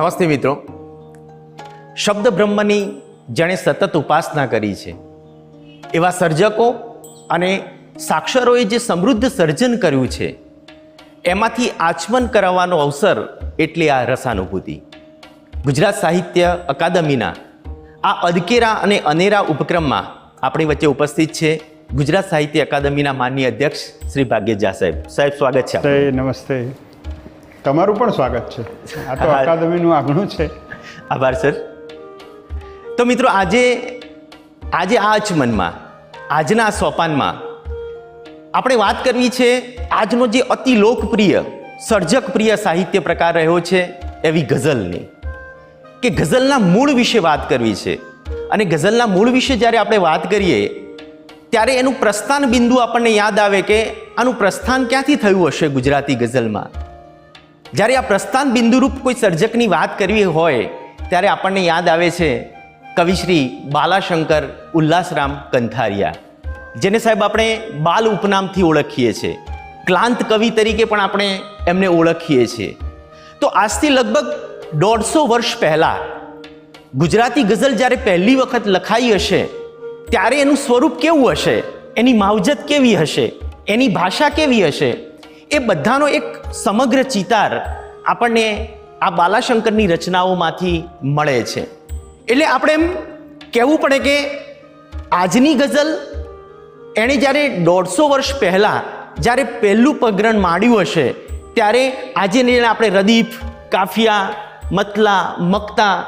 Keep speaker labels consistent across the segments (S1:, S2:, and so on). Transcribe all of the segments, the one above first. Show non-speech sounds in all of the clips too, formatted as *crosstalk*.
S1: નમસ્તે મિત્રો. શબ્દ બ્રહ્મની જેણે સતત ઉપાસના કરી છે, એવા સર્જકો અને સાક્ષરોએ જે સમૃદ્ધ સર્જન કર્યું છે, એમાંથી આચમન કરાવવાનો અવસર એટલે આ રસાનુભૂતિ. ગુજરાત સાહિત્ય અકાદમીના આ અદકેરા અને અનેરા ઉપક્રમમાં આપણી વચ્ચે ઉપસ્થિત છે ગુજરાત સાહિત્ય અકાદમીના માનનીય અધ્યક્ષ શ્રી ભાગ્યજા સાહેબ. સાહેબ, સ્વાગત છે
S2: નમસ્તે. તમારું પણ સ્વાગત છે. આ તો *laughs* અકાદમીનું આગણું છે.
S1: આભાર સર. તો મિત્રો આજે આજે આ અચમનમાં આજના સોપાનમાં આપણે વાત કરવી છે આજનો જે અતિ લોકપ્રિય સર્જક પ્રિય સાહિત્ય પ્રકાર રહ્યો છે એવી ગઝલની. કે ગઝલના મૂળ વિશે વાત કરવી છે. અને ગઝલના મૂળ વિશે જ્યારે આપણે વાત કરીએ ત્યારે એનું પ્રસ્થાન બિંદુ આપણને યાદ આવે કે આનું પ્રસ્થાન ક્યાંથી થયું હશે ગુજરાતી ગઝલમાં? જ્યારે આ પ્રસ્થાન બિંદુરૂપ કોઈ સર્જકની વાત કરવી હોય, ત્યારે આપણને યાદ આવે છે કવિશ્રી બાલાશંકર ઉલ્લાસરામ કંથારિયા, જેને સાહેબ આપણે બાલ ઉપનામથી ઓળખીએ છીએ. ક્લાંત કવિ તરીકે પણ આપણે એમને ઓળખીએ છીએ. તો આજથી લગભગ દોઢસો વર્ષ પહેલાં, ગુજરાતી ગઝલ જ્યારે પહેલી વખત લખાઈ હશે, ત્યારે એનું સ્વરૂપ કેવું હશે? એની માવજત કેવી હશે? એની ભાષા કેવી હશે? એ બધાનો એક સમગ્ર ચિતાર આપણને આ બાલાશંકરની રચનાઓમાંથી મળે છે. એટલે આપણે એમ કહેવું પડે કે આજની ગઝલ એણે જ્યારે દોઢસો વર્ષ પહેલાં જ્યારે પહેલું પગરણ માંડ્યું હશે, ત્યારે આજે આપણે રદીફ, કાફિયા, મતલા, મક્તા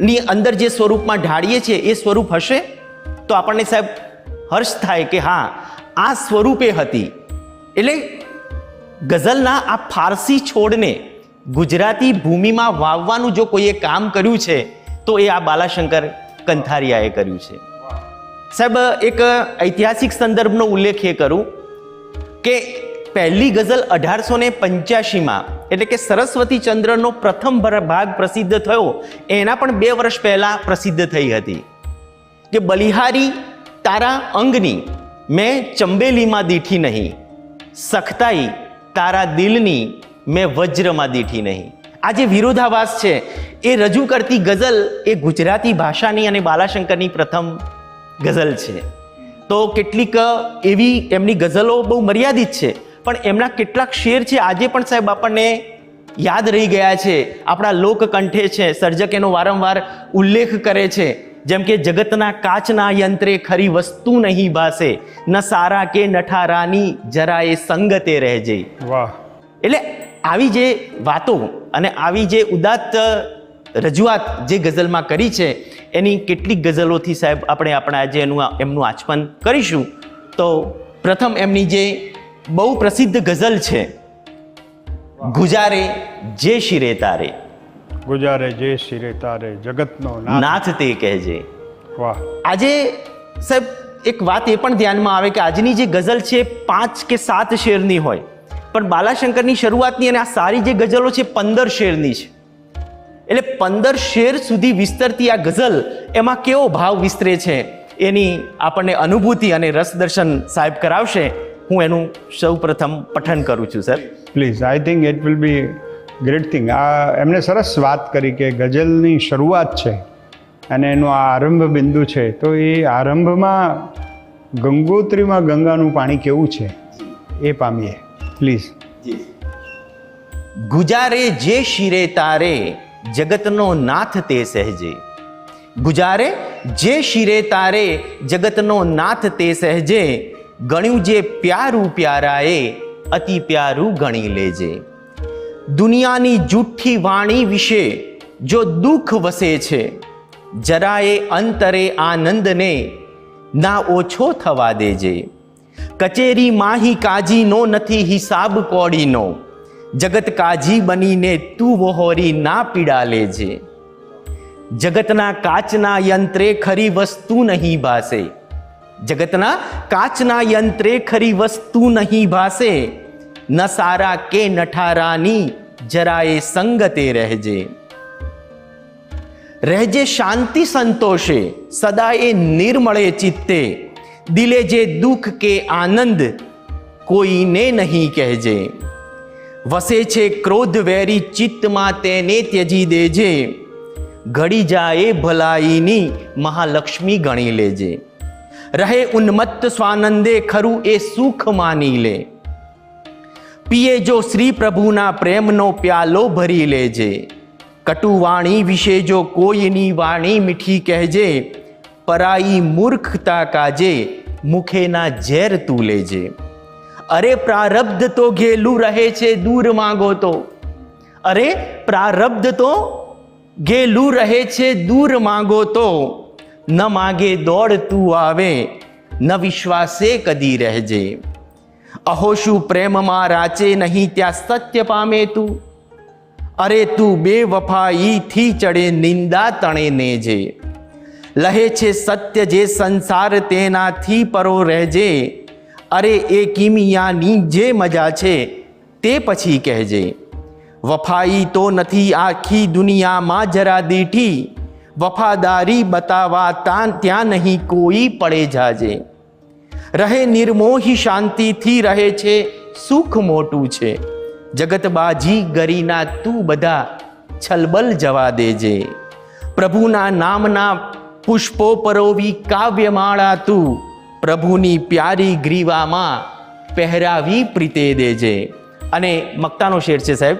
S1: ની અંદર જે સ્વરૂપમાં ઢાળીએ છીએ, એ સ્વરૂપ હશે? તો આપણને સાહેબ હર્ષ થાય કે હા, આ સ્વરૂપે હતી. એટલે ગઝલના આ ફારસી છોડને ગુજરાતી ભૂમિમાં વાવવાનું જો કોઈએ કામ કર્યું છે, તો એ આ બાલાશંકર કંથારિયાએ કર્યું છે. સાહેબ, એક ઐતિહાસિક સંદર્ભનો ઉલ્લેખ એ કરું કે પહેલી ગઝલ અઢારસો ને પંચ્યાસીમાં એટલે કે સરસ્વતી ચંદ્રનો પ્રથમ ભાગ પ્રસિદ્ધ થયો, એના પણ બે વર્ષ પહેલાં પ્રસિદ્ધ થઈ હતી. કે બલિહારી તારા અંગની મેં ચંબેલીમાં દીઠી નહીં, સખતાઈ તારા દિલની મેં વજ્રમાં દીઠી નહીં. આ જે વિરોધાભાસ છે, એ રજૂ કરતી ગઝલ એ ગુજરાતી ભાષાની અને બાલાશંકરની પ્રથમ ગઝલ છે. તો કેટલીક એવી એમની ગઝલો બહુ મર્યાદિત છે, પણ એમના કેટલાક શેર છે, આજે પણ સાહેબ આપણને યાદ રહી ગયા છે. આપણા લોકકંઠે છે, સર્જક એનો વારંવાર ઉલ્લેખ કરે છે. જેમ કે જગતના કાચના યંત્રે ખરી વસ્તુ નહીં ભાસે ન સારા કે નઠારાની જરા એ સંગતે રહેજે.
S2: વાહ.
S1: એટલે આવી જે વાતો અને આવી જે ઉદાત્ત રજૂઆત જે ગઝલમાં કરી છે એની કેટલીક ગઝલોથી સાહેબ આપણે આપણા આજે એનું એમનું આચમન કરીશું. તો પ્રથમ એમની જે બહુ પ્રસિદ્ધ ગઝલ છે ગુજારે જે શિરે તારે.
S2: ગુજારે જે શિરે તારે જગતનો નાથ.
S1: તે કહેજે.
S2: વાહ.
S1: આજે સાહેબ એક વાત એ પણ ધ્યાનમાં આવે કે આજની જે ગઝલ છે પાંચ કે સાત શેરની હોય. પણ બાલાશંકરની શરૂઆતની અને આ સારી જે ગઝલો છે પંદર શેરની છે. એટલે પંદર શેર સુધી વિસ્તરતી આ ગઝલ એમાં કેવો ભાવ વિસ્તરે છે એની આપણને અનુભૂતિ અને રસદર્શન સાહેબ કરાવશે. હું એનું સૌ પ્રથમ પઠન કરું છું sir
S2: please I think it will be great thing આ એમણે સરસ વાત કરી કે ગઝલની શરૂઆત છે અને એનો આ આરંભ બિંદુ છે. તો એ આરંભમાં ગંગોત્રીમાં ગંગાનું પાણી કેવું છે? એ પામીએ. પ્લીઝ
S1: ગુજારે જે શિરે તારે, જગતનો નાથ તે સહેજે. ગુજારે જે શિરે તારે, જગતનો નાથ તે સહેજે. ગણ્યું જે પ્યારું પ્યારાએ, અતિ પ્યારું ગણી લેજે. દુનિયાની જૂઠી વાણી વિશે જો દુઃખ વસે છે, જરાએ અંતરે આનંદને ના ઓછો થવા દેજે. કચેરી માહી કાજીનો નથી હિસાબ કોડીનો. જગત કાજી બનીને તું વહોરી ના પીડા લેજે. જગતના કાચના યંત્રે ખરી વસ્તુ નહીં ભાસે. જગતના કાચના યંત્રે ખરી વસ્તુ નહીં ભાસે. ન સારા કે નઠારાની જરાએ સંગતે રહેજે. રહેજે શાંતિ સંતોષે સદાએ નિર્મળે ચિત્તે. દિલે જે દુઃખ કે આનંદ કોઈને નહીં કહેજે. વસે છે ક્રોધ વેરી, ચિત્તમાં તેને ત્યજી દેજે. ઘડી જાય ભલાઈની, મહાલક્ષ્મી ગણી લેજે. રહે ઉન્મત્ત સ્વાનંદે, ખરું એ સુખ માની લે. પીએ જો શ્રી પ્રભુના પ્રેમનો પ્યાલો ભરી લેજે. કટુવાણી વિશે જો કોઈની વાણી મીઠી કહેજે, પરાઈ મૂર્ખતા કાજે, મુખેના ઝેર તું લેજે. અરે પ્રારબ્ધ તો ઘેલું રહે છે દૂર માંગો તો. અરે પ્રારબ્ધ તો ઘેલું રહે છે દૂર માંગો તો. ન માગે દોડ તું આવે, ન વિશ્વાસે કદી રહેજે. અહો શું પ્રેમમાં રાચે નહીં ત્યાં સત્ય પામે તું? અરે તું બે વફાઈથી ચડે, નિંદા તણે નેજે. લહે છે સત્ય જે સંસાર તેનાથી પરો રહેજે. અરે એ કિમિયાની જે મજા છે તે પછી કહેજે. વફાઈ તો નથી આખી દુનિયામાં જરા દીઠી. વફાદારી બતાવા ત્યાં નહીં કોઈ પડે જાજે. રહે નિર્મોહી શાંતિથી રહે છે, સુખ મોટું છે. જગતબાજી ગરીના તું બધા છલબલ જવા દેજે. પ્રભુના નામના પુષ્પો પરોવી કાવ્યમાળા તું પ્રભુની પ્યારી ગ્રીવામાં પહેરાવી પ્રીતે દેજે. અને મક્તાનો શેર છે સાહેબ.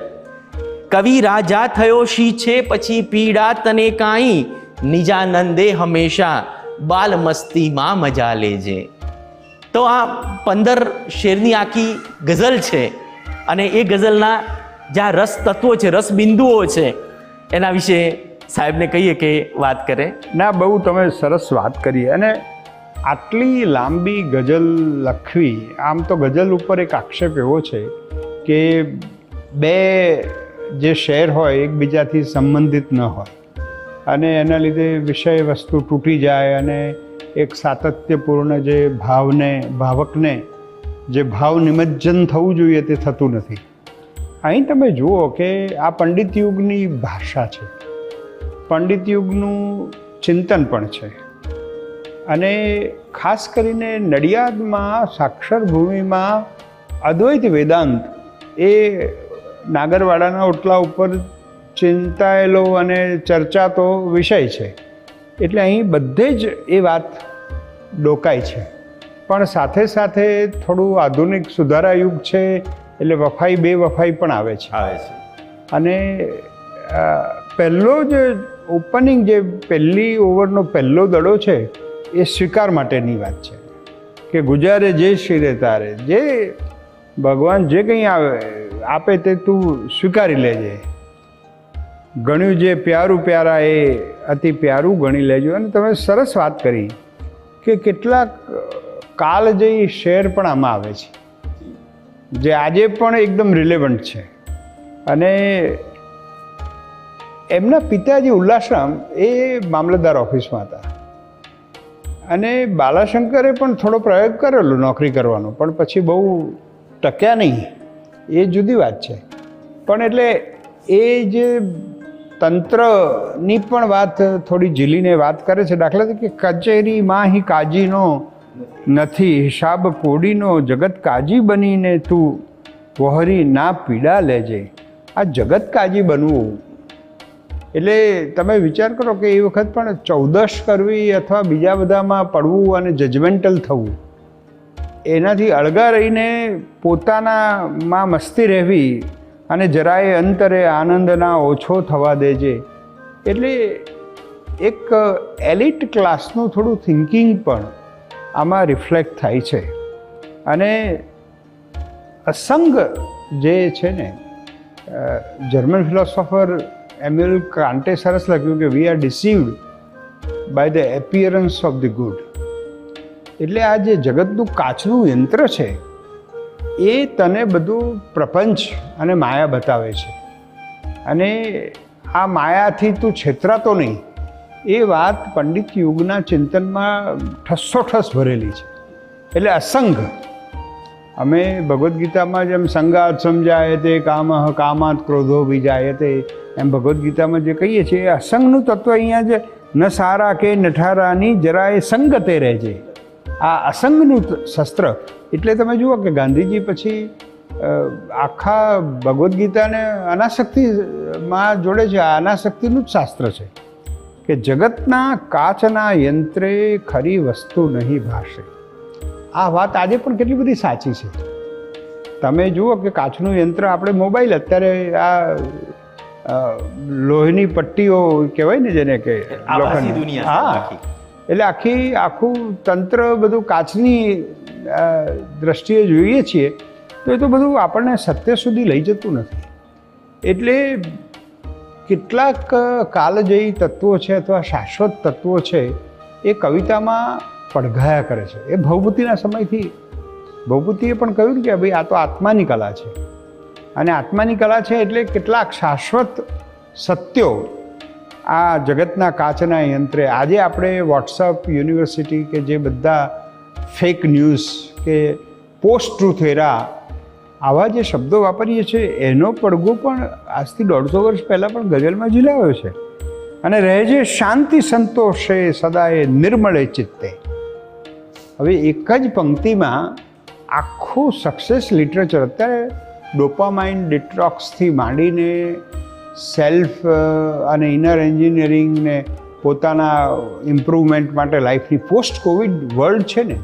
S1: કવિ રાજા થયો શી છે પછી પીડા તને કાંઈ? નિજાનંદે હંમેશા બાલ મસ્તીમાં મજા લેજે. તો આ પંદર શેરની આખી ગઝલ છે અને એ ગઝલના જ્યાં રસ તત્વો છે, રસ બિંદુઓ છે, એના વિશે સાહેબને કહીએ કે વાત કરે.
S2: ના, બહુ તમે સરસ વાત કરી અને આટલી લાંબી ગઝલ લખવી, આમ તો ગઝલ ઉપર એક આક્ષેપ એવો છે કે બે જે શેર હોય એકબીજાથી સંબંધિત ન હોય અને એના લીધે વિષય વસ્તુ તૂટી જાય અને એક સાતત્યપૂર્ણ જે ભાવને, ભાવકને, જે ભાવ નિમજ્જન થવું જોઈએ તે થતું નથી. અહીં તમે જુઓ કે આ પંડિત યુગની ભાષા છે. પંડિત યુગનું ચિંતન પણ છે. અને ખાસ કરીને નડિયાદમાં સાક્ષર ભૂમિમાં અદ્વૈત વેદાંત એ નાગરવાડાના ઓટલા ઉપર ચિંતાયેલો અને ચર્ચાતો વિષય છે. એટલે અહીં બધે જ એ વાત ડોકાય છે. પણ સાથે સાથે થોડું આધુનિક સુધારા યુગ છે એટલે વફાઈ બે વફાઈ પણ આવે છે.
S1: આવે છે.
S2: અને પહેલો જે ઓપનિંગ જે પહેલી ઓવરનો પહેલો દડો છે એ સ્વીકાર માટેની વાત છે. કે ગુજારે જે શિરે તારે જે ભગવાન જે કંઈ આવે આપે તે તું સ્વીકારી લેજે. ગણ્યું જે પ્યારું પ્યારા એ અતિ પ્યારું ગણી લેજો. અને તમે સરસ વાત કરી. કે કેટલાક કાલજયી શેર પણ આમાં આવે છે, જે આજે પણ એકદમ રિલેવન્ટ છે. અને એમના પિતાજી ઉલ્લાસરામ એ મામલતદાર ઓફિસમાં હતા. અને બાલાશંકરે પણ થોડો પ્રયોગ કરેલો નોકરી કરવાનો, પણ પછી બહુ ટક્યા નહીં. એ જુદી વાત છે. પણ એટલે એ જે તંત્રની પણ વાત થોડી ઝીલીને વાત કરે છે દાખલા તરીકે કચેરીમાં માહી કાજીનો નથી, હિસાબ કોડીનો જગત કાજી બનીને તું વહરી ના પીડા લેજે. આ જગત કાજી બનવું. એટલે તમે વિચાર કરો કે એ વખત પણ ચૌદશ કરવી અથવા બીજા બધામાં પડવું અને જજમેન્ટલ થવું. એનાથી અળગા રહીને પોતાનામાં મસ્તી રહેવી અને જરાય અંતરે આનંદના ઓછો થવા દેજે. એટલે એક એલિટ ક્લાસનું થોડું થિંકિંગ પણ આમાં રિફ્લેક્ટ થાય છે. અને અસંગ જે છે ને જર્મન ફિલોસોફર એમ્યુલ કાંટે સરસ લખ્યું કે we are deceived by the appearance of the good એટલે આ જે જગતનું કાચનું યંત્ર છે એ તને બધું પ્રપંચ અને માયા બતાવે છે. અને આ માયાથી તું છેતરાતો નહીં. એ વાત પંડિત યુગના ચિંતનમાં ઠસ્સોઠસ ભરેલી છે. એટલે અસંગ. અમે ભગવદ્ ગીતામાં જેમ સંગાત સમજાય તે કામ કામાત ક્રોધો બીજાય તે એમ ભગવદ્ ગીતામાં જે કહીએ છીએ, એ અસંગનું તત્વ અહીંયા જે ન સારા કે નઠારાની જરાય સંગતે રહેજે. આ અસંગનું શસ્ત્ર. એટલે તમે જુઓ કે ગાંધીજી પછી આખા ભગવદ્ ગીતાને અનાશક્તિમાં જોડે છે. આ અનાશક્તિનું જ શાસ્ત્ર છે કે જગતના કાચના યંત્રે ખરી વસ્તુ નહીં ભાષે આ વાત આજે પણ કેટલી બધી સાચી છે. તમે જુઓ કે કાચનું યંત્ર આપણે મોબાઈલ અત્યારે આ લોહીની પટ્ટીઓ કહેવાય ને જેને કે હા. એટલે આખી, આખું તંત્ર બધું કાચની દ્રષ્ટિએ જોઈએ છીએ, તો એ તો બધું આપણને સત્ય સુધી લઈ જતું નથી. એટલે કેટલાક કાલજયી તત્વો છે અથવા શાશ્વત તત્વો છે, એ કવિતામાં પડઘાયા કરે છે. એ ભવભૂતિના સમયથી, ભવભૂતિએ પણ કહ્યું કે ભાઈ આ તો આત્માની કલા છે. અને આત્માની કલા છે એટલે કેટલાક શાશ્વત સત્યો આ જગતના કાચના યંત્રે આજે આપણે વોટ્સઅપ યુનિવર્સિટી કે જે બધા ફેક ન્યૂઝ કે પોસ્ટ ટ્રુથ એરા આવા જે શબ્દો વાપરીએ છીએ, એનો પડઘો પણ આજથી દોઢસો વર્ષ પહેલાં પણ ગઝલમાં ઝીલાવ્યો છે. અને રહે છે શાંતિ સંતોષે સદાએ નિર્મળે ચિત્તે. હવે એક જ પંક્તિમાં આખું સક્સેસ લિટરેચર અત્યારે ડોપામાઇન ડિટ્રોક્સથી માંડીને સેલ્ફ અને ઇનર એન્જિનિયરિંગને પોતાના ઇમ્પ્રુવમેન્ટ માટે લાઈફની પોસ્ટ કોવિડ વર્લ્ડ છે ને,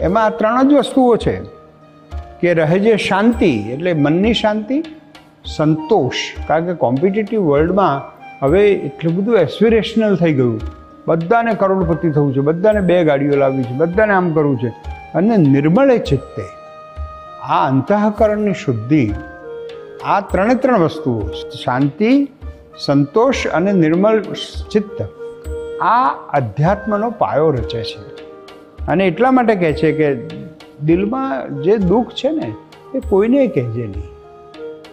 S2: એમાં આ ત્રણ જ વસ્તુઓ છે. કે રહે છે શાંતિ, એટલે મનની શાંતિ, સંતોષ. કારણ કે કોમ્પિટિટિવ વર્લ્ડમાં હવે એટલું બધું એસ્પિરેશનલ થઈ ગયું. બધાને કરોડપતિ થવું છે, બધાને બે ગાડીઓ લાવવી છે, બધાને આમ કરવું છે. અને નિર્મળે ચિત્તે. આ અંતઃકરણની શુદ્ધિ આ ત્રણે ત્રણ વસ્તુઓ, શાંતિ, સંતોષ અને નિર્મળ ચિત્ત, આ અધ્યાત્મનો પાયો રચે છે. અને એટલા માટે કહે છે કે દિલમાં જે દુઃખ છે ને, એ કોઈને કહેજે નહીં.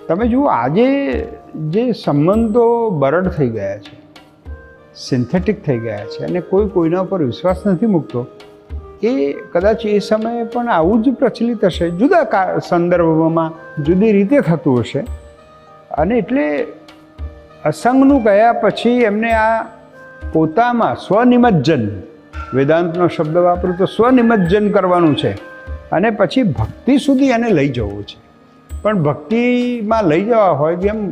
S2: તમે જુઓ, આજે જે સંબંધો બરડ થઈ ગયા છે સિન્થેટિક થઈ ગયા છે, અને કોઈ કોઈના ઉપર વિશ્વાસ નથી મૂકતો એ કદાચ એ સમયે પણ આવું જ પ્રચલિત હશે. જુદા સંદર્ભમાં જુદી રીતે થતું હશે. અને એટલે અસંગનું ગયા પછી એમને આ પોતામાં સ્વનિમજ્જન, વેદાંતનો શબ્દ વાપરું તો સ્વનિમજ્જન કરવાનું છે. અને પછી ભક્તિ સુધી એને લઈ જવું છે. પણ ભક્તિમાં લઈ જવા હોય જેમ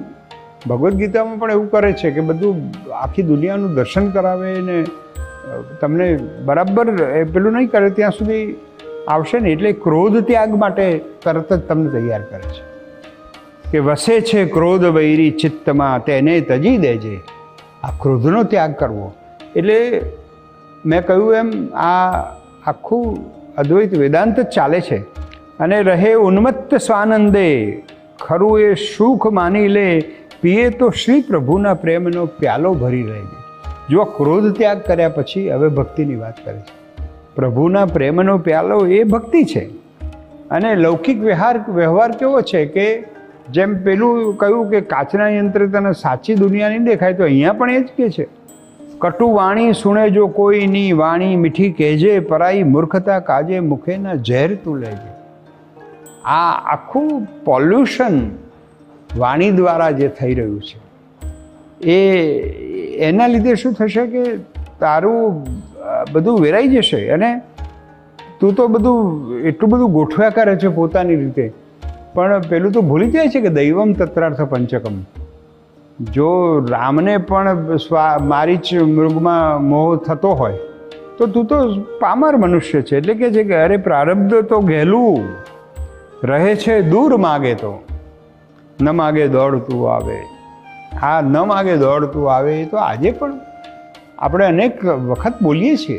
S2: ભગવદ્ ગીતામાં પણ એવું કરે છે કે બધું આખી દુનિયાનું દર્શન કરાવે ને તમને બરાબર પેલું નહીં કરે, ત્યાં સુધી આવશે ને, એટલે ક્રોધ ત્યાગ માટે તરત જ તમને તૈયાર કરે છે. કે વસે છે ક્રોધ વૈરી ચિત્તમાં, તેને તજી દેજે. આ ક્રોધનો ત્યાગ કરવો. એટલે મેં કહ્યું એમ, આ આખું અદ્વૈત વેદાંત જ ચાલે છે. અને રહે ઉન્મત્ત સ્વાનંદે, ખરું એ સુખ માની લે, પીએ તો શ્રી પ્રભુના પ્રેમનો પ્યાલો ભરી લેજે જો ક્રોધ ત્યાગ કર્યા પછી હવે ભક્તિની વાત કરે છે. પ્રભુના પ્રેમનો પ્યાલો એ ભક્તિ છે. અને લૌકિક વ્યવહાર વ્યવહાર કેવો છે કે જેમ પેલું કહ્યું કે કાચના યંત્ર તને સાચી દુનિયા નહીં દેખાય, તો અહીંયા પણ એ જ કે છે. કટુ વાણી સુણે જો કોઈની વાણી મીઠી કહેજે, પરાઈ મૂર્ખતા કાજે મુખેના ઝેર તું લેજે. આ આખું પોલ્યુશન વાણી દ્વારા જે થઈ રહ્યું છે. એ એના લીધે શું થશે કે તારું બધું વેરાઈ જશે અને તું તો બધું, એટલું બધું ગોઠવ્યા કરે છે પોતાની રીતે. પણ પેલું તો ભૂલી જાય છે કે દૈવમ તત્રાર્થ પંચકમ. જો રામને પણ સ્વા, મારી જ મૃગમાં મોહ થતો હોય, તો તું તો પામર મનુષ્ય છે. એટલે કે છે કે અરે પ્રારબ્ધ તો ઘેલું રહે છે દૂર માગે તો. ન માગે દોડતું આવે. હા ન માગે દોડતું આવે એ તો આજે પણ. આપણે અનેક વખત બોલીએ છીએ.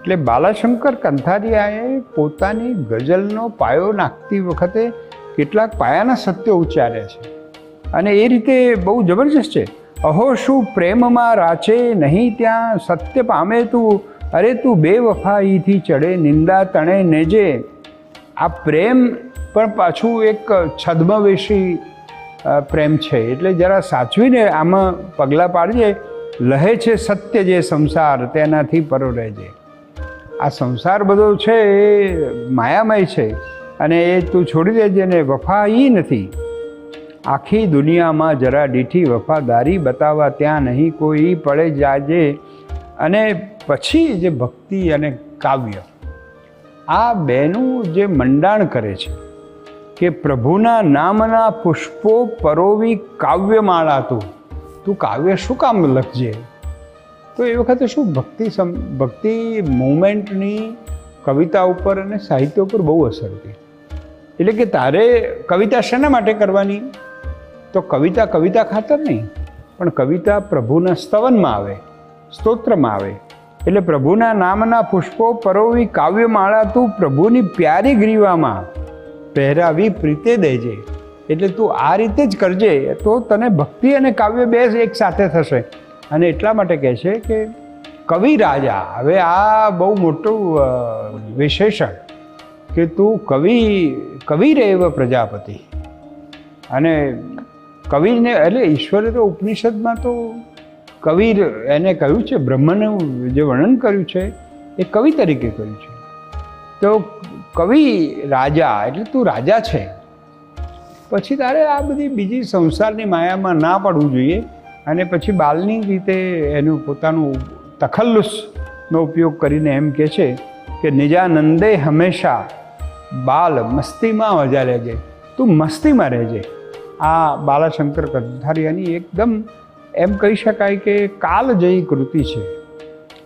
S2: એટલે બાલાશંકર કંથારિયાએ પોતાની ગઝલનો પાયો નાખતી વખતે કેટલાક પાયાના સત્યો ઉચ્ચાર્યા છે. અને એ રીતે બહુ જબરજસ્ત છે. અહો, શું પ્રેમમાં રાચે નહીં ત્યાં? સત્ય પામે તું? અરે, તું બે વફાઈથી ચડે, નિંદા તણે નેજે. આ પ્રેમ પણ પાછું એક છદ્મવેશી પ્રેમ છે. એટલે જરા સાચવીને આમાં પગલાં પાડીએ, લહે છે સત્ય જે સંસાર, તેનાથી પરો રહેજે. આ સંસાર બધો છે એ માયામય છે અને એ તું છોડી દેજે ને વફા એ નથી. આખી દુનિયામાં જરા દીઠી વફાદારી બતાવવા ત્યાં નહીં, કોઈ પડે જાજે. અને પછી જે ભક્તિ અને કાવ્ય, આ બેનું જે મંડાણ કરે છે કે પ્રભુના નામના પુષ્પો પરોવી કાવ્યમાળા તું. તું કાવ્ય શું કામ લખજે? તો એ વખતે શું ભક્તિ સમ, ભક્તિ મુમેન્ટની કવિતા ઉપર અને સાહિત્ય ઉપર બહુ અસર હતી. એટલે કે તારે કવિતા શેના માટે કરવાની? તો કવિતા કવિતા ખાતર નહીં, પણ કવિતા પ્રભુના સ્તવનમાં આવે, સ્તોત્રમાં આવે. એટલે પ્રભુના નામના પુષ્પો પરોવી કાવ્યમાળા તું પ્રભુની પ્યારી ગ્રીવામાં. પહેરાવી પ્રીતે દેજે. એટલે તું આ રીતે જ કરજે, તો તને ભક્તિ અને કાવ્ય બે એક સાથે થશે. અને એટલા માટે કહે છે કે, કવિ રાજા, હવે આ બહુ મોટું વિશેષણ કે તું કવિ કવિ રેવ પ્રજાપતિ. અને કવિને, એટલે ઈશ્વરે તો ઉપનિષદમાં તો કવિ એને કહ્યું છે, બ્રહ્મનું જે વર્ણન કર્યું છે, એ કવિ તરીકે કર્યું છે. તો કવિ રાજા, એટલે તું રાજા છે. પછી તારે આ બધી બીજી સંસારની માયામાં ના પડવું જોઈએ અને પછી બાલની રીતે એનું પોતાનું તખલ્લુસનો ઉપયોગ કરીને એમ કહે છે કે, નિજાનંદે હંમેશા બાલ મસ્તીમાં મજા લેજે. તું મસ્તીમાં રહેજે. આ બાલાશંકર કંથારિયાની એકદમ એમ કહી શકાય કે કાલજયી કૃતિ છે.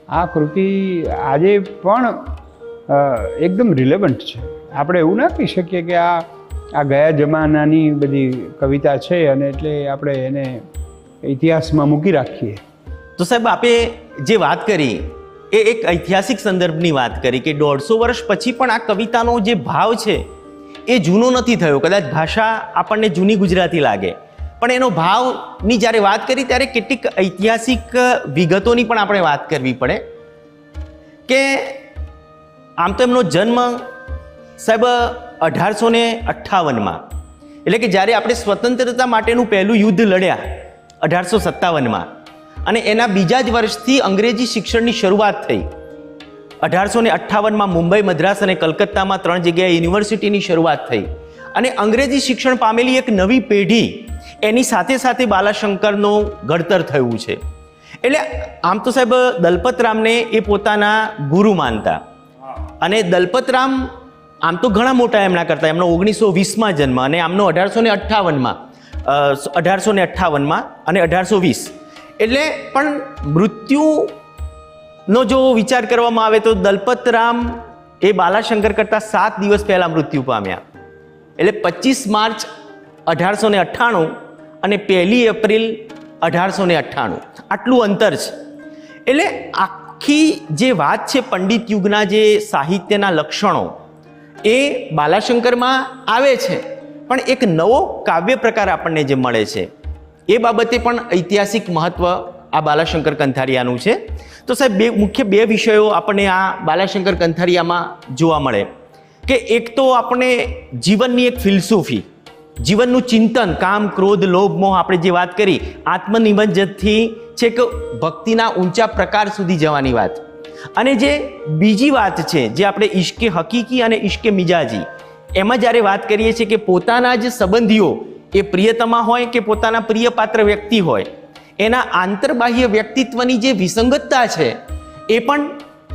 S2: આ કૃતિ આજે પણ એકદમ રિલેવન્ટ છે. આપણે એવું ના કહી શકીએ કે આ આ ગયા જમાનાની બધી કવિતા છે અને એટલે આપણે એને ઇતિહાસમાં મૂકી રાખીએ.
S1: તો સાહેબ, આપે જે વાત કરી, એ એક ઐતિહાસિક સંદર્ભની વાત કરી કે દોઢસો વર્ષ પછી પણ આ કવિતાનો જે ભાવ છે, એ જૂનો નથી થયો. કદાચ ભાષા આપણને જૂની ગુજરાતી લાગે. પણ એનો ભાવની જ્યારે વાત કરી, ત્યારે કેટલીક ઐતિહાસિક વિગતોની પણ આપણે વાત કરવી પડે કે આમ તો એમનો જન્મ સાહેબ અઢારસો ને અઠ્ઠાવનમાં. એટલે કે જ્યારે આપણે સ્વતંત્રતા માટેનું પહેલું યુદ્ધ લડ્યા, અઢારસો સત્તાવનમાં. અને એના બીજા જ વર્ષથી અંગ્રેજી શિક્ષણની શરૂઆત થઈ. અઢારસો ને અઠ્ઠાવનમાં મુંબઈ, મદ્રાસ અને કલકત્તામાં ત્રણ જગ્યાએ યુનિવર્સિટીની શરૂઆત થઈ. અને અંગ્રેજી શિક્ષણ પામેલી એક નવી પેઢી, એની સાથે સાથે બાલાશંકરનું ઘડતર થયું છે. એટલે આમ તો સાહેબ દલપતરામને એ પોતાના ગુરુ માનતા. અને દલપતરામ આમ તો ઘણા મોટા એમના કરતા, એમનો ઓગણીસો વીસમાં જન્મ અને આમનો અઢારસો ને અઠ્ઠાવનમાં અઢારસો ને અઠ્ઠાવનમાં અને અઢારસો વીસ. એટલે પણ મૃત્યુનો જો વિચાર કરવામાં આવે તો દલપતરામ એ બાલાશંકર કરતાં સાત દિવસ પહેલાં મૃત્યુ પામ્યા. એટલે પચીસ માર્ચ અઢારસો ને અઠ્ઠાણું અને પહેલી એપ્રિલ અઢારસો ને અઠ્ઠાણું. આટલું અંતર છે. એટલે આખી જે વાત છે પંડિત યુગના જે સાહિત્યના લક્ષણો, એ બાલાશંકરમાં આવે છે. પણ એક નવો કાવ્ય પ્રકાર આપણને જે મળે છે, એ બાબતે પણ ઐતિહાસિક મહત્વ આ બાલાશંકર કંથારિયાનું છે. તો સાહેબ, બે, મુખ્ય બે વિષયો આપણને આ બાલાશંકર કંથારિયામાં જોવા મળે. કે એક તો આપણે જીવનની એક ફિલસૂફી, જીવનનું ચિંતન, કામ, ક્રોધ, લોભ, મોહ, આપણે જે વાત કરી, આત્મનિબંધથી છેક ભક્તિના ઊંચા પ્રકાર સુધી જવાની વાત. અને જે બીજી વાત છે, જે આપણે ઈશ્કે હકીકી અને ઈશ્કે મિજાજી, એમાં જ્યારે વાત કરીએ છીએ કે પોતાના જ સંબંધીઓ એ પ્રિયતમા હોય કે પોતાના પ્રિયપાત્ર વ્યક્તિ હોય, એના આંતરબાહ્ય વ્યક્તિત્વની જે વિસંગતતા છે, એ પણ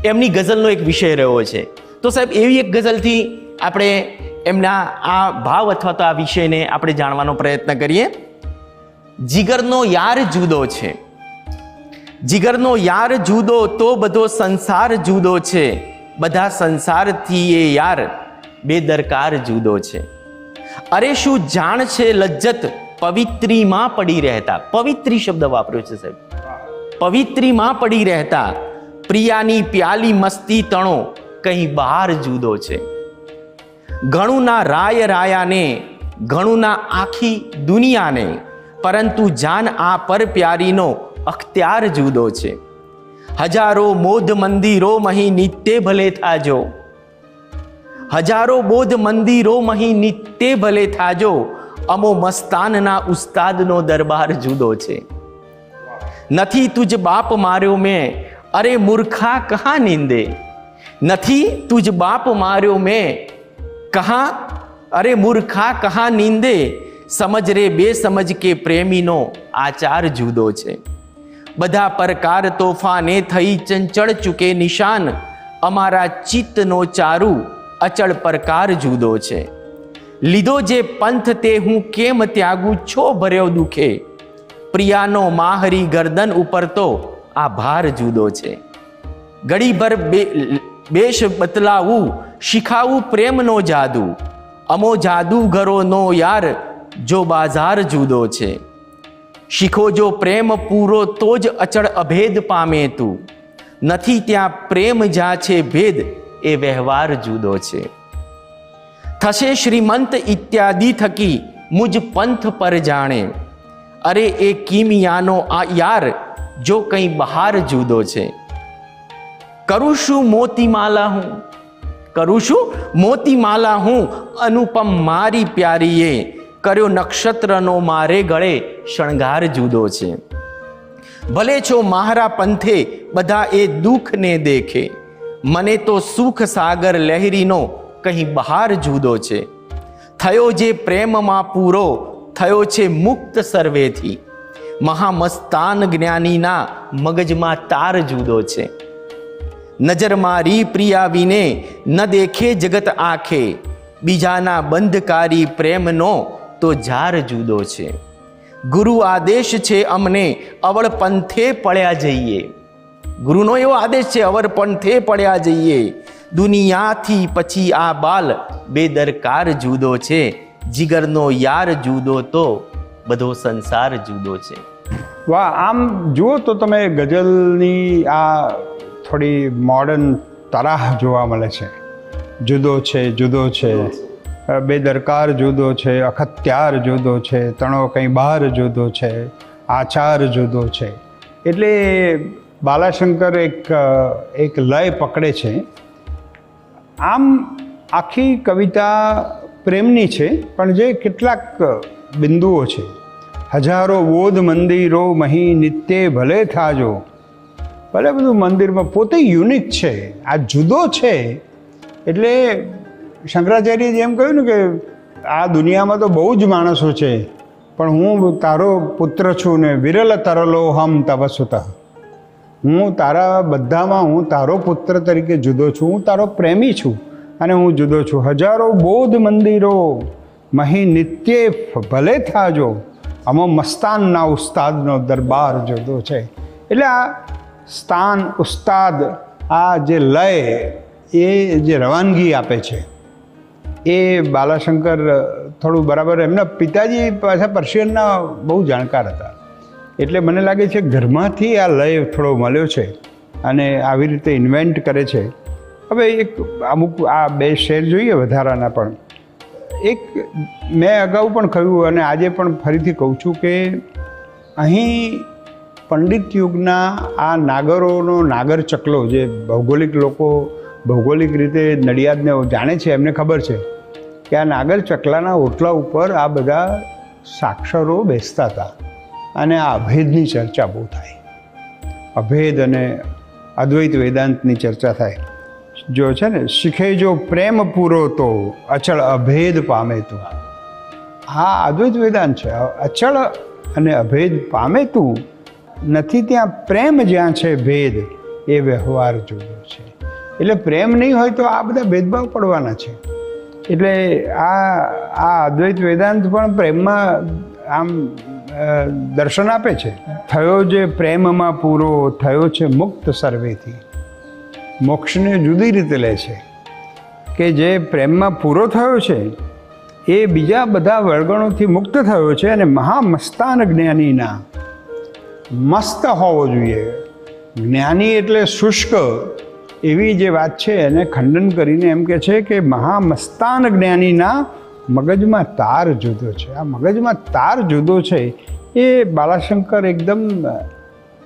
S1: એમની ગઝલનો એક વિષય રહ્યો છે. તો સાહેબ, એવી એક ગઝલથી આપણે એમના આ ભાવ અથવા તો આ વિષયને આપણે જાણવાનો પ્રયત્ન કરીએ. જીગરનો યાર જુદો છે. જીગરનો યાર જુદો તો બધો સંસાર જુદો છે. બધા સંસારથી એ યાર બેદરકાર જુદો છે. અરે શું જાણ છે લજ્જત? પવિત્રીમાં પડી રહેતા. પવિત્રી શબ્દ વાપર્યો છે સાહેબ. પવિત્રીમાં પડી રહેતા. પ્રિયાની પ્યાલી મસ્તી તણો કંઈ બહાર જુદો છે. ઘણુંના રાય રાયાને, ઘણુંના આખી દુનિયાને, પરંતુ જાન આ પર પ્યારીનો અખ્તિયાર જુદો છે. હજારો બોધ મંદિરો મહી નિત્ય ભલે થાજો. હજારો બોધ મંદિરો મહી નિત્ય ભલે થાજો. અમો મસ્તાનના ઉસ્તાદનો દરબાર જુદો છે. નથી તુજ બાપ માર્યો મેં, અરે મૂર્ખા કહા નિંદે? નથી તુજ બાપ માર્યો મેં, કહા, અરે મૂર્ખા કહા નિંદે? સમજ રે બે સમજ કે પ્રેમીનો આચાર જુદો છે. બધા પરકાર તોફાને થઈ ચંચળ ચૂકે નિશાન. અમારા ચિત્તનો ચારુ અચળ પરકાર જુદો છે. લીધો જે પંથ તે હું કેમ ત્યાગું છો ભર્યો દુખે? પ્રિયાનો માહરી ગરદન ઉપર તો આ ભાર જુદો છે. ઘડીભર બે બેશ બતલાવું, શીખાવું પ્રેમનો જાદુ. અમો જાદુગરોનો યાર, જો બાજાર જુદો છે. શીખો જો પ્રેમ પૂરો તો જ અચળ અભેદ પામે તું. નથી ત્યાં પ્રેમ જ્યાં છે ભેદ, એ વ્યવહાર જુદો છે. થશે શ્રીમંત ઇત્યાદિ થકી મુજ પંથ પર જાણે. અરે એ કિમિયાનો આ યાર જો કંઈ બહાર જુદો છે. કરું શું મોતીમાલા હું? કરું છું મોતીમાલા હું? અનુપમ મારી પ્યારીએ કર્યો નક્ષત્રનો મારે ગળે શણગાર જુદો છે. ભલે છો મારા પંથે બધા એ દુઃખને દેખે. મને તો સુખ સાગર લહેરીનો કંઈ બહાર જુદો છે. થયો જે પ્રેમમાં પૂરો, થયો છે મુક્ત સર્વેથી. મહામસ્તાન જ્ઞાનીના મગજમાં તાર જુદો છે. નજર મારી પ્રિયાવીને ન દેખે જગત આંખે. બીજાના બંધકારી પ્રેમનો તો જાર જુદો છે. ગુરુ આદેશ છે અમને અવળ પંથે પડ્યા જઈએ. ગુરુનો એવો આદેશ છે અવર પંથે પડ્યા જઈએ. દુનિયાથી પછી આ બાલ બેદરકાર જુદો છે. જીગરનો યાર જુદો તો બધો સંસાર જુદો છે.
S2: વાહ આમ જુઓ તો તમે ગઝલની આ થોડી મોડર્ન તરાહ જોવા મળે છે. જુદો છે જુદો છે. બેદરકાર જુદો છે, અખત્યાર જુદો છે, તણો કંઈ બહાર જુદો છે, આચાર જુદો છે. એટલે બાલાશંકર એક એક લય પકડે છે. આમ આખી કવિતા પ્રેમની છે, પણ જે કેટલાક બિંદુઓ છે. હજારો બોધ મંદિરો મહી નિત્ય ભલે થાજો. ભલે બધું મંદિરમાં પોતે યુનિક છે, આ જુદો છે. એટલે શંકરાચાર્યએ જેમ કહ્યું ને કે આ દુનિયામાં તો બહુ જ માણસો છે, પણ હું તારો પુત્ર છું ને વિરલ તરલો હમ તવસુત હું તારા બધામાં હું તારો પુત્ર તરીકે જુદો છું, હું તારો પ્રેમી છું અને હું જુદો છું. હજારો બૌદ્ધ મંદિરો, મહી નિત્ય ભલે થાજો, અમો મસ્તાનના ઉસ્તાદનો દરબાર જુદો છે. એટલે આ સ્થાન, ઉસ્તાદ, આ જે લય, એ જે રવાનગી આપે છે. એ બાલાશંકર થોડું બરાબર એમના પિતાજી પાછા પર્શિયનના બહુ જાણકાર હતા. એટલે મને લાગે છે ઘરમાંથી આ લય થોડો મળ્યો છે અને આવી રીતે ઇન્વેન્ટ કરે છે. હવે એક અમુક આ બે શેર જોઈએ વધારાના પણ. એક મેં અગાઉ પણ કહ્યું અને આજે પણ ફરીથી કહું છું કે અહીં પંડિત યુગના આ નાગરોનો નાગર ચકલો જે ભૌગોલિક લોકો ભૌગોલિક રીતે નડિયાદને જાણે છે, એમને ખબર છે કે આ નાગર ચકલાના ઓટલા ઉપર આ બધા સાક્ષરો બેસતા હતા અને આ અભેદની ચર્ચા બહુ થાય. અભેદ અને અદ્વૈત વેદાંતની ચર્ચા થાય. જો છે ને, શીખે જો પ્રેમ પૂરો તો અચળ અભેદ પામે તું. હા, અદ્વૈત વેદાંત છે. અચળ અને અભેદ પામે તું નથી, ત્યાં પ્રેમ જ્યાં છે, ભેદ એ વ્યવહાર જોયો છે. એટલે પ્રેમ નહીં હોય તો આ બધા ભેદભાવ પડવાના છે. એટલે આ આ અદ્વૈત વેદાંત પણ પ્રેમમાં આમ દર્શન આપે છે. થયો જે પ્રેમમાં પૂરો, થયો છે મુક્ત સર્વેથી. મોક્ષને જુદી રીતે લે છે. કે જે પ્રેમમાં પૂરો થયો છે, એ બીજા બધા વળગણોથી મુક્ત થયો છે અને મહામસ્તાન જ્ઞાનીના. મસ્ત હોવો જોઈએ. જ્ઞાની એટલે શુષ્ક એવી જે વાત છે, એને ખંડન કરીને એમ કે છે કે મહામસ્તાન જ્ઞાનીના મગજમાં તાર જુદો છે. આ મગજમાં તાર જુદો છે એ બાલાશંકર એકદમ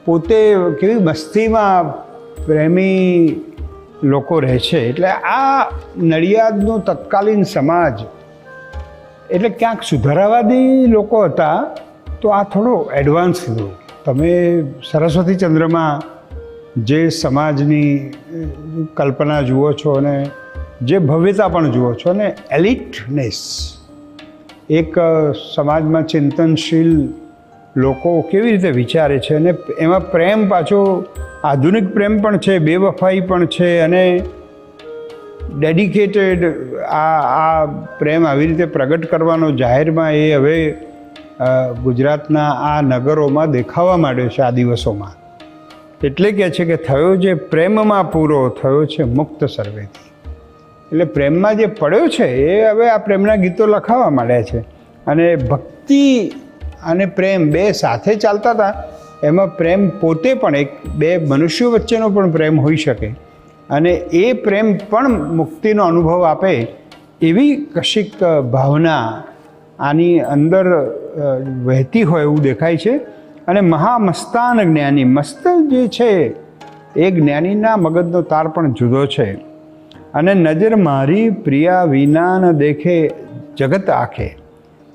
S2: પોતે કેવી મસ્તીમાં પ્રેમી લોકો રહે છે. એટલે આ નડિયાદનો તત્કાલીન સમાજ, એટલે ક્યાંક સુધારાવાદી લોકો હતા, તો આ થોડો એડવાન્સ હતું. તમે સરસ્વતી ચંદ્રમાં જે સમાજની કલ્પના જુઓ છો અને જે ભવ્યતા પણ જુઓ છો અને એલિટનેસ એક સમાજમાં ચિંતનશીલ લોકો કેવી રીતે વિચારે છે અને એમાં પ્રેમ પાછો, આધુનિક પ્રેમ પણ છે, બેવફાઈ પણ છે અને ડેડિકેટેડ આ આ પ્રેમ આવી રીતે પ્રગટ કરવાનો જાહેરમાં એ હવે ગુજરાતના આ નગરોમાં દેખાવા માંડ્યો છે આ દિવસોમાં. એટલે કહે છે કે થયો જે પ્રેમમાં પૂરો, થયો છે મુક્ત સર્વેથી. એટલે પ્રેમમાં જે પડ્યો છે, એ હવે આ પ્રેમના ગીતો લખાવા માંડ્યા છે. અને ભક્તિ અને પ્રેમ બે સાથે ચાલતા હતા. એમાં પ્રેમ પોતે પણ એક, બે મનુષ્યો વચ્ચેનો પણ પ્રેમ હોઈ શકે. અને એ પ્રેમ પણ મુક્તિનો અનુભવ આપે એવી કશીક ભાવના આની અંદર વહેતી હોય એવું દેખાય છે. અને મહામસ્તાન જ્ઞાની મસ્ત જે છે, એ જ્ઞાનીના મગજનો તાર પણ જુદો છે. અને નજર મારી પ્રિયા વિના દેખે જગત આખે.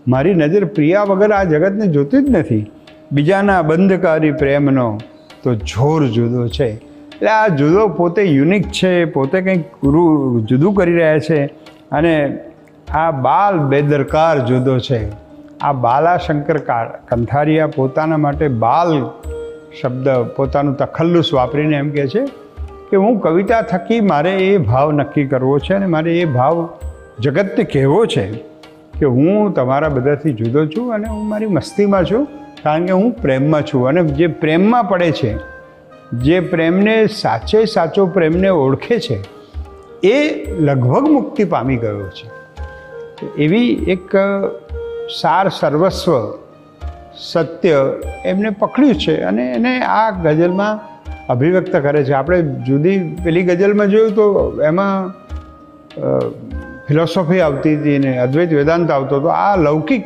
S2: મારી નજર પ્રિયા વગર આ જગતને જોતી જ નથી. બીજાના બંધકારી પ્રેમનો તો જોર જુદો છે. એટલે આ જુદો પોતે યુનિક છે, પોતે કંઈક ગુરુ જુદું કરી રહ્યા છે. અને આ બાલ બેદરકાર જુદો છે. આ બાલાશંકર કંથારિયા પોતાના માટે બાલ શબ્દ, પોતાનું તખલ્લુસ વાપરીને એમ કહે છે કે હું કવિતા થકી મારે એ ભાવ નક્કી કરવો છે અને મારે એ ભાવ જગતને કહેવો છે કે હું તમારા બધાથી જુદો છું અને હું મારી મસ્તીમાં છું, કારણ કે હું પ્રેમમાં છું. અને જે પ્રેમમાં પડે છે, જે પ્રેમને સાચે સાચો પ્રેમને ઓળખે છે, એ લગભગ મુક્તિ પામી ગયો છે. એવી એક સાર સર્વસ્વ સત્ય એમને પકડ્યું છે અને એને આ ગઝલમાં અભિવ્યક્ત કરે છે. આપણે જુદી પેલી ગઝલમાં જોયું તો એમાં ફિલોસોફી આવતી હતી ને અદ્વૈત વેદાંત આવતો હતો. આ લૌકિક,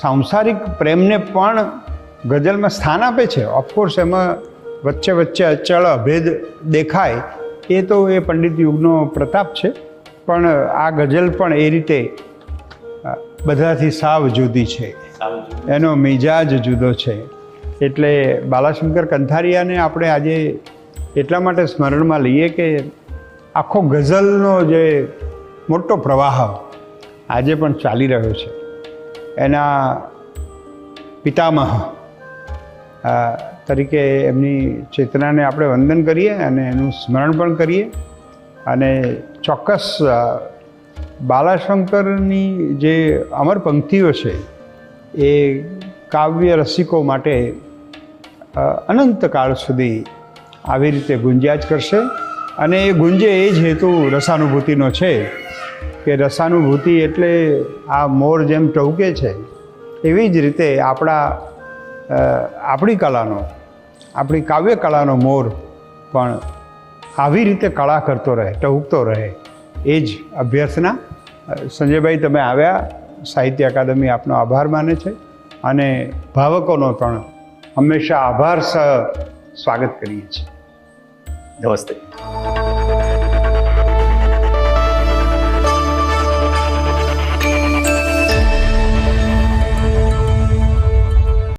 S2: સાંસારિક પ્રેમને પણ ગઝલમાં સ્થાન આપે છે. ઓફકોર્સ એમાં વચ્ચે વચ્ચે અચળ અભેદ દેખાય. એ તો એ પંડિત યુગનો પ્રતાપ છે. પણ આ ગઝલ પણ એ રીતે બધાથી સાવ જુદી છે. એનો મિજાજ જુદો છે. એટલે બાલાશંકર કંથારિયાને આપણે આજે એટલા માટે સ્મરણમાં લઈએ કે આખો ગઝલનો જે મોટો પ્રવાહ આજે પણ ચાલી રહ્યો છે. એના પિતામહ તરીકે એમની ચેતનાને આપણે વંદન કરીએ અને એનું સ્મરણ પણ કરીએ અને ચોક્કસ બાલાશંકરની જે અમર પંક્તિઓ છે, એ કાવ્ય રસિકો માટે અનંતકાળ અનંત કાળ સુધી આવી રીતે ગુંજ્યા જ કરશે. અને એ ગુંજે એ જ હેતુ રસાનુભૂતિનો છે કે રસાનુભૂતિ એટલે આ મોર જેમ ટહુકે છે, એવી જ રીતે આપણા આપણી કલાનો, આપણી કાવ્ય કલાનો મોર પણ આવી રીતે કળા કરતો રહે, ટહુકતો રહે, એ જ અભ્યર્થના સંજયભાઈ, તમે આવ્યા. સાહિત્ય અકાદમી આપનો આભાર માને છે અને ભાવકોનો પણ હંમેશા આભાર સહ સ્વાગત કરીએ છીએ.
S1: નમસ્તે.